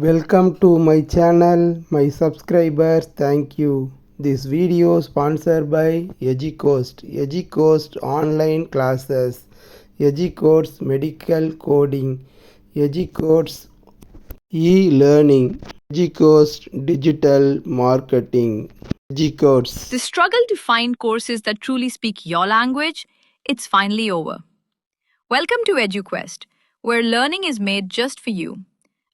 Welcome to my channel, my subscribers, thank you. This video sponsored by EduCoast, EduCoast online classes, EduCoast medical coding, EduCoast e-learning, EduCoast digital marketing, EduCoast. The struggle to find courses that truly speak your language, it's finally over. Welcome to EduQuest, where learning is made just for you.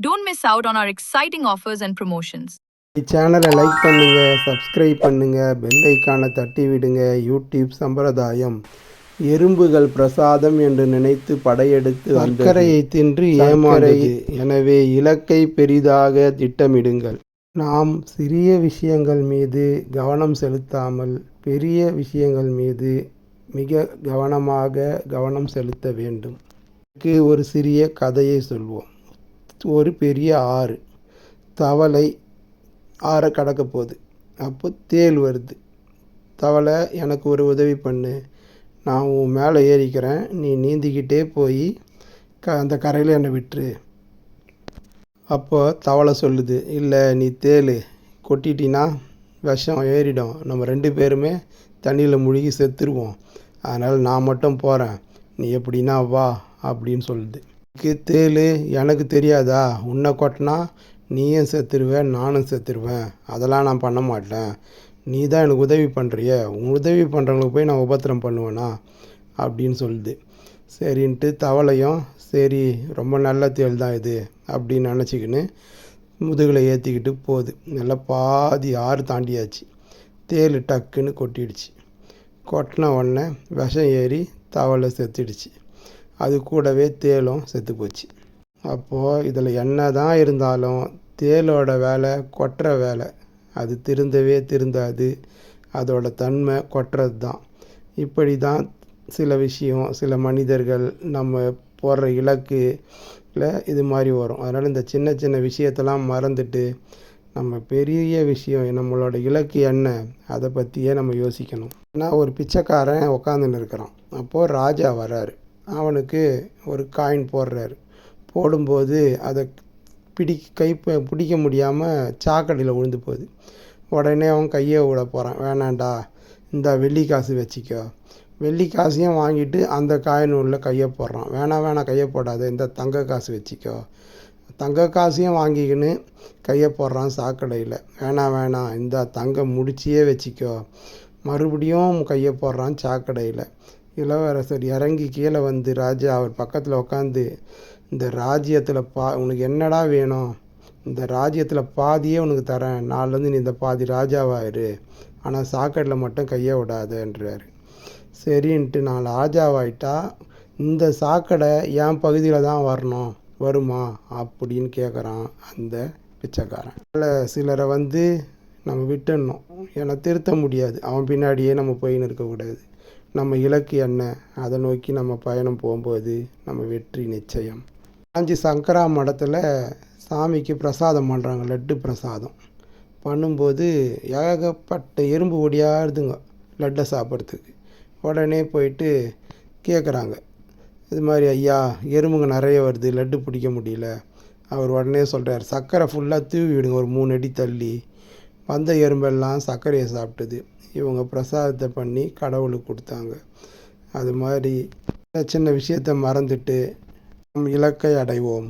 don't miss out on our exciting offers and promotions. சேனலை like பண்ணுங்க subscribe பண்ணுங்க bell ஐக்கானை தட்டி விடுங்க YouTube சம்பிரதாயம். எறும்புகள் பிரசாதம் என்று நினைத்து படையெடுத்து அக்கறையை தின்று ஏமாறது எனவே இலக்கை பெரிதாக திட்டமிடுங்கள். நாம் சிறிய விஷயங்கள் மீது கவனம் செலுத்தாமல் பெரிய விஷயங்கள் மீது மிக கவனமாக கவனம் செலுத்த வேண்டும். ஒரு சிறிய கதையை சொல்வோம். ஒரு பெரிய ஆறு. தவளை ஆறை கடக்க போகுது. அப்போ தேள் வருது. தவளை எனக்கு ஒரு உதவி பண்ணு. நான் உன் மேலே ஏறிக்கிறேன். நீ நீந்திக்கிட்டே போய் க அந்த கரையில் என்னை விட்டுரு. அப்போ தவளை சொல்லுது இல்லை நீ தேள். கொட்டிட்டினா விஷம் ஏறிடும். நம்ம ரெண்டு பேருமே தண்ணியில் முழுகி செத்துருவோம். அதனால் நான் மட்டும் போகிறேன் நீ எப்படின்னா வா அப்படின்னு சொல்லுது. இதுக்கு தேள் எனக்கு தெரியாதா? உன்னை கொட்டினா நீயும் செத்துருவேன் நானும் செத்துருவேன். அதெல்லாம் நான் பண்ண மாட்டேன். நீ தான் எனக்கு உதவி பண்ணுறிய உதவி பண்ணுறவங்களுக்கு போய் நான் உபத்திரம் பண்ணுவேனா? அப்படின்னு சொல்லுது. சரின்ட்டு தவளையும் சரி ரொம்ப நல்ல தேள் தான் இது அப்படின்னு நினச்சிக்கின்னு முதுகில் ஏற்றிக்கிட்டு போகுது. நல்லா பாதி ஆறு தாண்டியாச்சு. தேள் டக்குன்னு கொட்டிடுச்சு. கொட்டின உடனே விஷம் ஏறி தவளை செத்துடுச்சு. அது கூடவே தேளும் செத்து போச்சு அப்போது இதில் என்ன தான் இருந்தாலும் தேளோட வேலை கொட்டுற வேலை. அது திருந்தவே திருந்தாது. அதோட தன்மை கொட்டுறது தான் இப்படி தான் சில விஷயம் சில மனிதர்கள் நம்ம போடுற இலக்குல இது மாதிரி வரும். அதனால் இந்த சின்ன சின்ன விஷயத்தெல்லாம் மறந்துட்டு நம்ம பெரிய விஷயம் நம்மளோட இலக்கு என்ன அதை பற்றியே நம்ம யோசிக்கணும். நான் ஒரு பிச்சைக்காரன் உக்காந்துன்னு இருக்கிறான். அப்போது ராஜா வராரு அவனுக்கு ஒரு காயின் போடுறாரு. போடும்போது அதை பிடி கை பிடிக்க முடியாமல் சாக்கடையில் விழுந்து போகுது. உடனே அவன் கையை விட போகிறான் வேணாண்டா இந்த வெள்ளி காசு வச்சுக்கோ. வெள்ளி காசையும் வாங்கிட்டு அந்த காயின் உள்ள கையை போடுறான். வேணாம் வேணாம் கையை போடாத. இந்த தங்க காசு வச்சுக்கோ. தங்க காசையும் வாங்கிக்கின்னு கையை போடுறான் சாக்கடையில். வேணாம் வேணாம் இந்த தங்க முடிச்சியே வச்சுக்கோ. மறுபடியும் கையை போடுறான் சாக்கடையில். இளவரசர் இறங்கி கீழே வந்து ராஜா அவர் பக்கத்தில் உட்காந்து இந்த ராஜ்யத்தில் பா உனக்கு என்னடா வேணும்? இந்த ராஜ்யத்தில் பாதியே உனக்கு தரேன். நாலுலேருந்து நீ இந்த பாதி ராஜாவாயிரு ஆனால் சாக்கடையில் மட்டும் கையை விடாதுன்றார். சரின்ட்டு நான் ராஜாவாயிட்டா இந்த சாக்கடை என் பகுதியில் தான் வரணும். வருமா? அப்படின்னு கேட்குறான் அந்த பிச்சைக்காரன். அதில் சிலரை வந்து நம்ம விட்டுடணும். ஏன்னா திருத்த முடியாது. அவன் பின்னாடியே நம்ம போயின்னு இருக்கக்கூடாது நம்ம இலக்கு என்ன? அதை நோக்கி நம்ம பயணம் போகும்போது நம்ம வெற்றி நிச்சயம். காஞ்சி சங்கரா மடத்தில் சாமிக்கு பிரசாதம் பண்ணுறாங்க லட்டு பிரசாதம். பண்ணும்போது ஏகப்பட்ட எறும்பு ஒடியாருதுங்க லட்டை சாப்பிட்றதுக்கு. உடனே போயிட்டு கேட்குறாங்க இது மாதிரி ஐயா எறும்புங்க நிறைய வருது லட்டு பிடிக்க முடியல. அவர் உடனே சொல்கிறார் சர்க்கரை ஃபுல்லாக தூவி விடுங்க ஒரு மூணு அடி தள்ளி. வந்த எறும்பெல்லாம் சர்க்கரையை சாப்பிட்டுது. இவங்க பிரசாதத்தை பண்ணி கடவுளுக்கு கொடுத்தாங்க. அது மாதிரி சின்ன விஷயத்தை மறந்துட்டு நம் இலக்கை அடைவோம்.